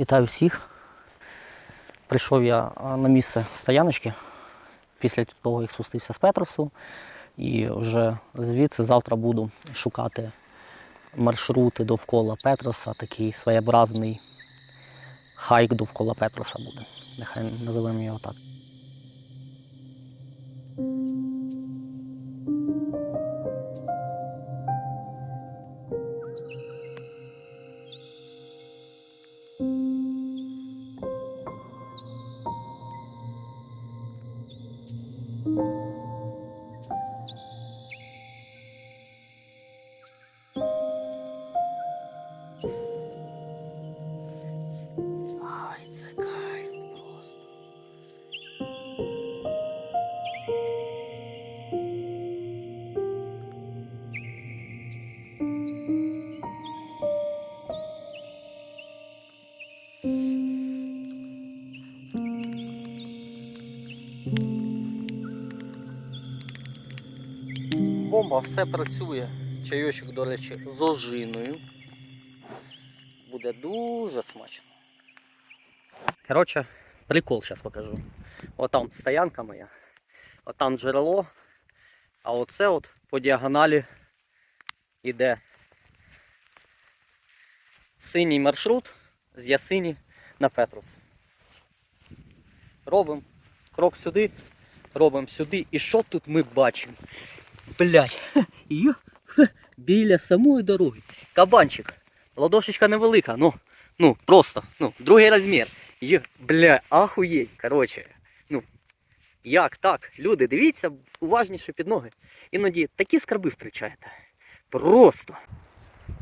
Вітаю всіх. Прийшов я на місце стояночки після того, як спустився з Петросу. І вже звідси завтра буду шукати маршрути довкола Петроса, такий своєобразний хайк довкола Петроса буде. Нехай називаємо його так. Бомба, все працює. Чайочок, до речі, з ожиною. Буде дуже смачно. Коротше, прикол зараз покажу. От там стоянка моя, от там джерело, а оце от по діагоналі йде синій маршрут з Ясині на Петрус. Робимо крок сюди, робимо сюди. І що тут ми бачимо? Блять, біля самої дороги. Кабанчик. Ладошечка невелика, ну, ну, просто, ну, другий розмір. Є, бля, ахуєть, коротше. Ну, як так? Люди, дивіться уважніше під ноги. Іноді такі скарби втрачаєте. Просто.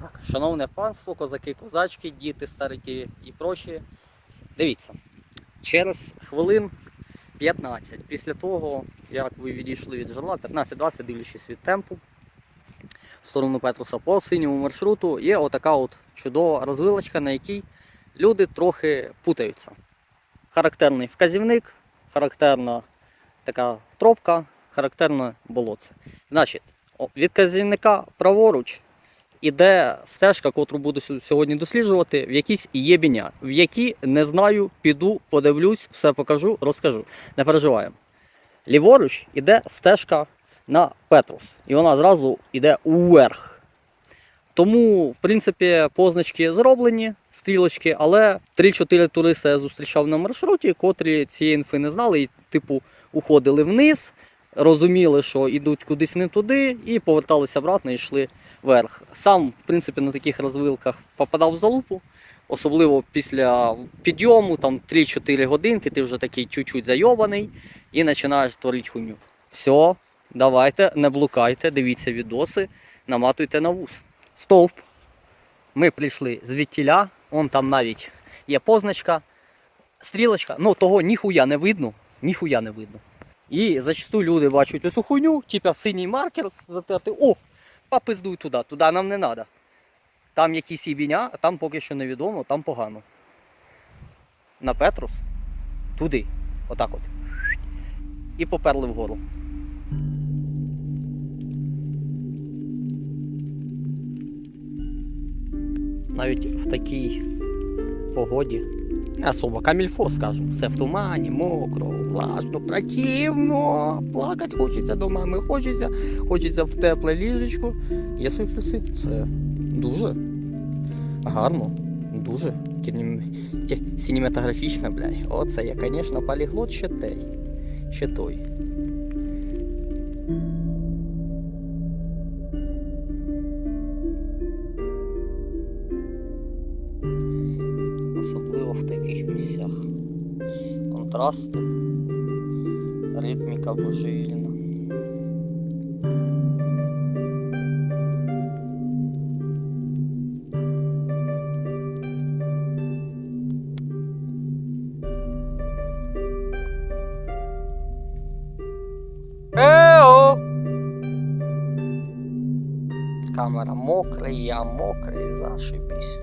Так, шановне панство, козаки, козачки, діти, старики і прочі. Дивіться, через хвилин 15, після того, як ви відійшли від жерла, 15-20, дивлячись від темпу, в сторону Петруса по синьому маршруту, є отака от чудова розвилочка, на якій люди трохи путаються. Характерний вказівник, характерна така тропка, характерне болотце. Значить, від вказівника праворуч іде стежка, котру буду сьогодні досліджувати, в якійсь єбіня, в якій не знаю, піду, подивлюсь, все покажу, розкажу. Не переживаємо. Ліворуч іде стежка на Петрус, і вона зразу йде уверх. Тому, в принципі, позначки зроблені, стрілочки, але 3-4 туриста я зустрічав на маршруті, котрі цієї інфи не знали і, типу, уходили вниз, розуміли, що йдуть кудись не туди, і поверталися обратно і йшли вверх. Сам, в принципі, на таких розвилках попадав в залупу, особливо після підйому, там 3-4 годинки, ти вже такий чуть-чуть зайобаний і починаєш творити хуйню. Все, давайте, не блукайте, дивіться відоси, наматуйте на вуз. Стовп. Ми прийшли звідтіля, он там навіть є позначка, стрілочка, ну того ніхуя не видно, ніхуя не видно. І зачасту люди бачать оцю хуйню, типа синій маркер затерти, о, попиздуй туди, туди нам не треба. Там якісь ібіня, а там поки що невідомо, там погано. На Петрус, туди, отак от. І поперли вгору. навіть в такій погоді. Не особо камільфо, скажу. Все в тумані, мокро, влажно, противно. Плакати хочеться до мами, хочеться, хочеться в тепле ліжечко. Є свої плюси. Це дуже гарно, дуже синематографічно, блядь. Оце я, звісно, поліглот ще той. Ще той. Контрасти, ритміка божевільна. Ео! Камера мокрий, я мокрий, зашибісь.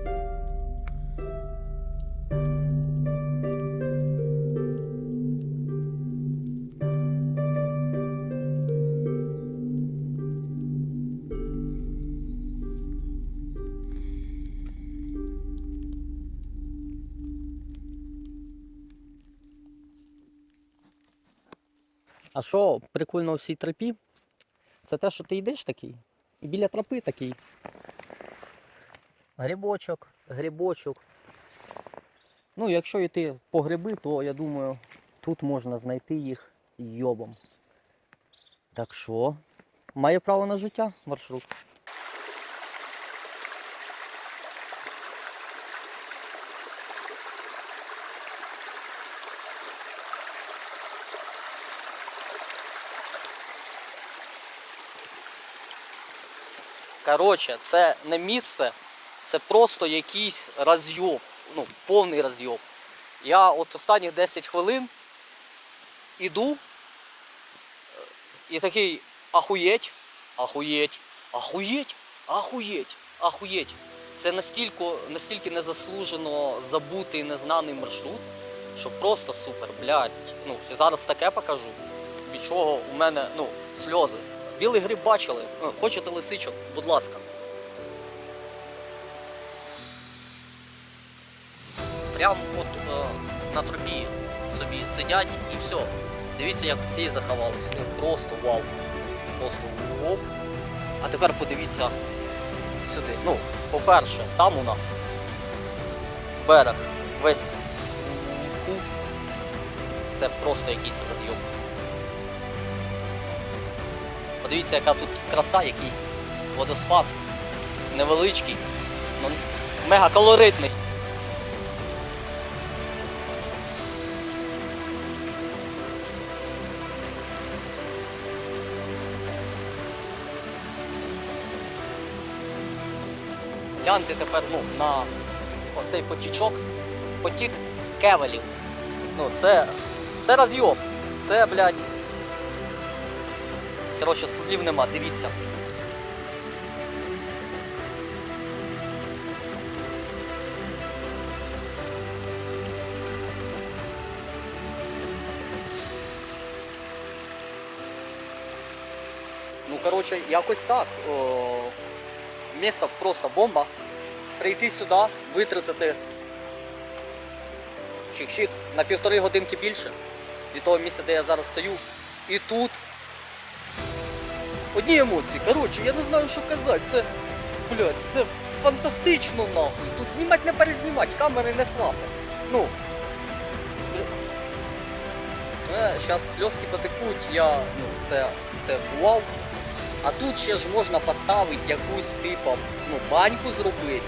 А що прикольно у цій тропі? Це те, що ти йдеш такий, і біля тропи такий. Грибочок, грибочок. Ну, якщо йти по гриби, то я думаю, тут можна знайти їх йобом. Так що, має право на життя маршрут. Коротше, це не місце, це просто якийсь розйоб, ну, повний розйоб. Я от останніх 10 хвилин іду і такий ахуєть, ахуєть, ахуєть, ахуєть, ахуєть. Це настільки, настільки незаслужено забутий незнаний маршрут, що просто супер, блядь. Ну, зараз таке покажу, від чого у мене ну, сльози. Білий гриб бачили. Е, Хочете лисичок, будь ласка. Прям от е, на тропі собі сидять і все. Дивіться, як ці заховались. Ну просто вау. Просто оп. А тепер подивіться сюди. Ну, по-перше, там у нас берег весь. Це просто якийсь розйом. Подивіться, яка тут краса, який водоспад. Невеличкий, ну, мега. Гляньте тепер ну, на оцей потічок, потік кевелів. Ну, це, це розйом. Це, блядь, Коротше, слів нема, дивіться. Ну, коротше, якось так. О, місто просто бомба. Прийти сюди, витратити чик-чик на півтори годинки більше від того місця, де я зараз стою. І тут одні емоції. Коротше, я не знаю, що казати. Це, блядь, це фантастично нахуй. Тут знімати не перезнімати, камери не хватить. Ну. Зараз сльозки потекуть, я, ну, це, це вау. А тут ще ж можна поставити якусь типу, ну, баньку зробити,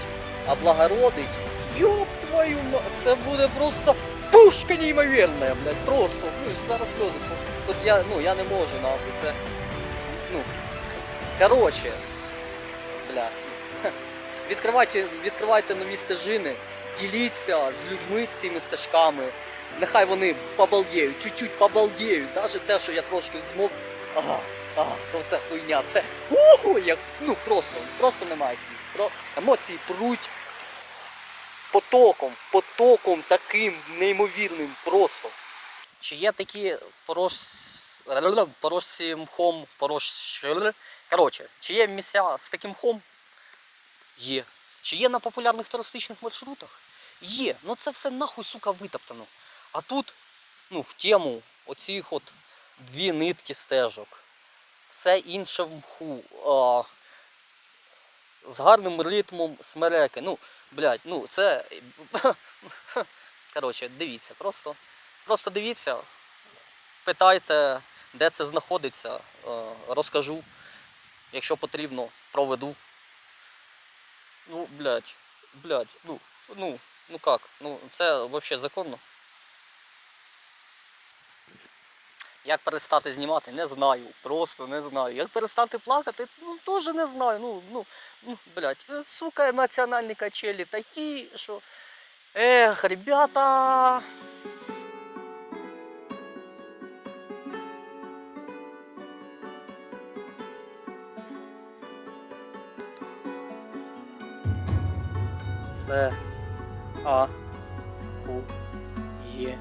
облагородить. Йоп твою ма, це буде просто пушка неймовірна, блядь, просто. Ну, зараз сльози. Тут я, ну, я не можу, нахуй, це, ну, короче, бля. Відкривайте, відкривайте нові стежини, діліться з людьми цими стежками. Нехай вони побалдіють, чуть-чуть побалдіють. Навіть те, що я трошки змог. Ага, ага, то все хуйня. Це уху, як ну просто, просто немає слів. Про емоції пруть потоком, потоком таким неймовірним просто. Чи є такі порож... порожці мхом, порож... Коротше, чи є місця з таким мхом? Є. Чи є на популярних туристичних маршрутах? Є. Ну це все нахуй, сука, витоптано. А тут, ну, в тему оцих от дві нитки стежок. Все інше в мху. А, з гарним ритмом смереки. Ну, блядь, ну це. Коротше, дивіться, просто. Просто дивіться, питайте, де це знаходиться, розкажу. Якщо потрібно, проведу. Ну, блядь, блядь, ну, ну, ну как? Ну, це взагалі законно. Як перестати знімати, не знаю. Просто не знаю. Як перестати плакати, ну теж не знаю. Ну, ну, ну, блядь, е, сука, емоціональні качелі такі, що. Ех, ребята. Це а ху є.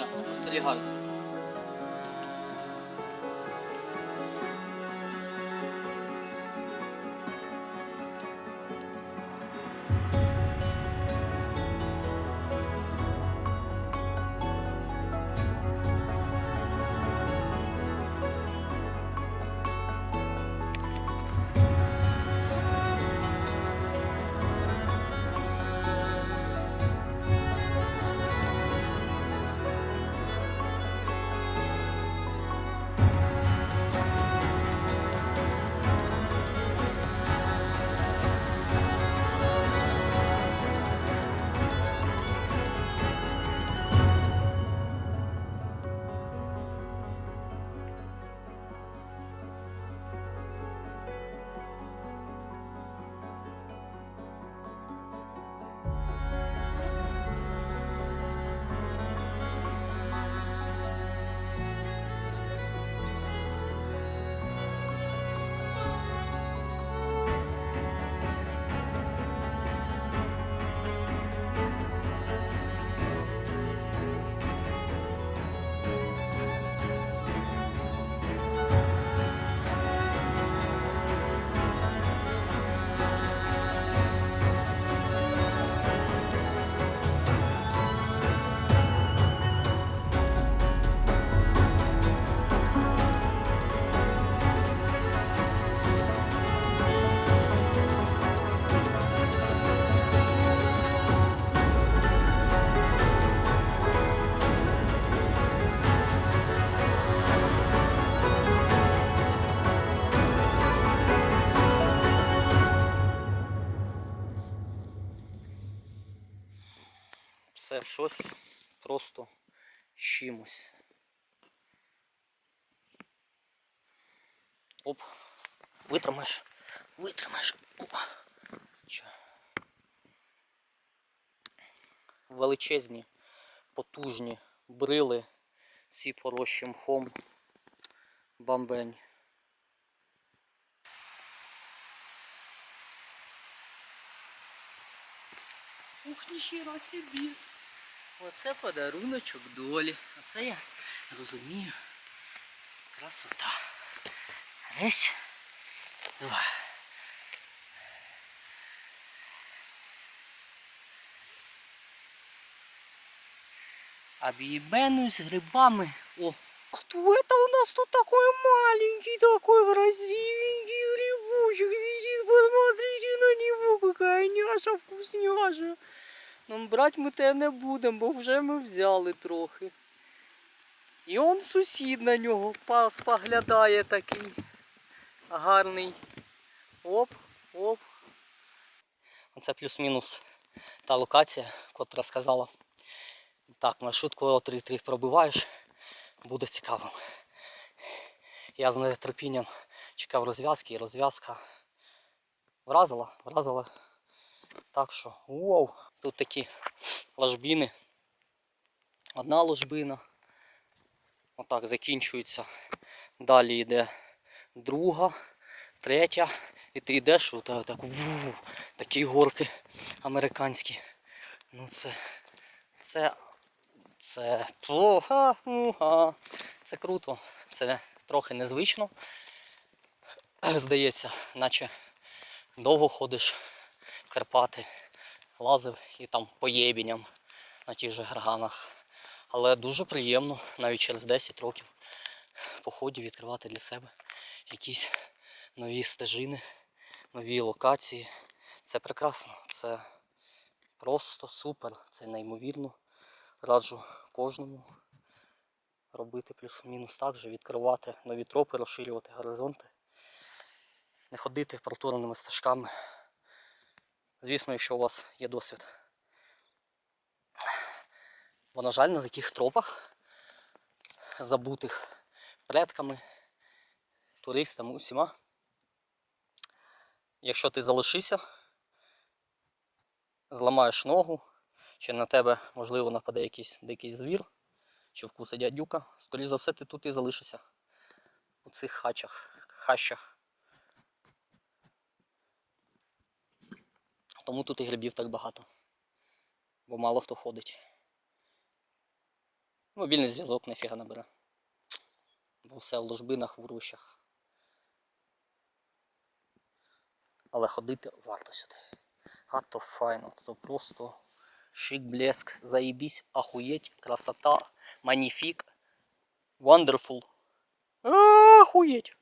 Я Це щось просто чимось. Оп. Витримаєш. Витримаєш. Опа. Чо? Величезні, потужні брили, всі порощі мхом. Бамбень. Ух, ніхіра собі. Оце подаруночок долі. Оце я розумію. Красота. Раз, два. Объебенусь с грибами. О, кто это у нас тут такой маленький, такой красивенький грибочек сидит? Посмотрите Ну, брать ми те не будемо, бо вже ми взяли трохи. І он сусід на нього споглядає такий гарний. Оп, оп. Оце плюс-мінус та локація, котра сказала. Так, маршрутку 3-3 пробиваєш, буде цікаво. Я з нетерпінням чекав розв'язки і розв'язка вразила, вразила. Так що, вау, тут такі ложбіни. Одна ложбина. Отак закінчується. Далі йде друга, третя. І ти йдеш, отак, так, ву, такі горки американські. Ну це. Це. Це. Плоха, уха. Це круто. Це трохи незвично. Здається, наче довго ходиш Карпати, лазив і там по єбіням на тих же гарганах. Але дуже приємно навіть через 10 років походів відкривати для себе якісь нові стежини, нові локації. Це прекрасно, це просто супер, це неймовірно. Раджу кожному робити плюс-мінус так же, відкривати нові тропи, розширювати горизонти, не ходити протореними стежками. Звісно, якщо у вас є досвід. Бо, на жаль, на таких тропах, забутих предками, туристами, усіма, якщо ти залишишся, зламаєш ногу, чи на тебе, можливо, нападе якийсь дикий звір, чи вкусить дядюка, скоріш за все, ти тут і залишишся. У цих хачах, хащах. Тому тут і грибів так багато. Бо мало хто ходить. Мобільний зв'язок нафіга не бере. Бо все в ложбинах, в урвищах. Але ходити варто сюди. А то файно, то просто шик, блеск, заебісь, ахуєть, красота, маніфік, wonderful. Ахуєть.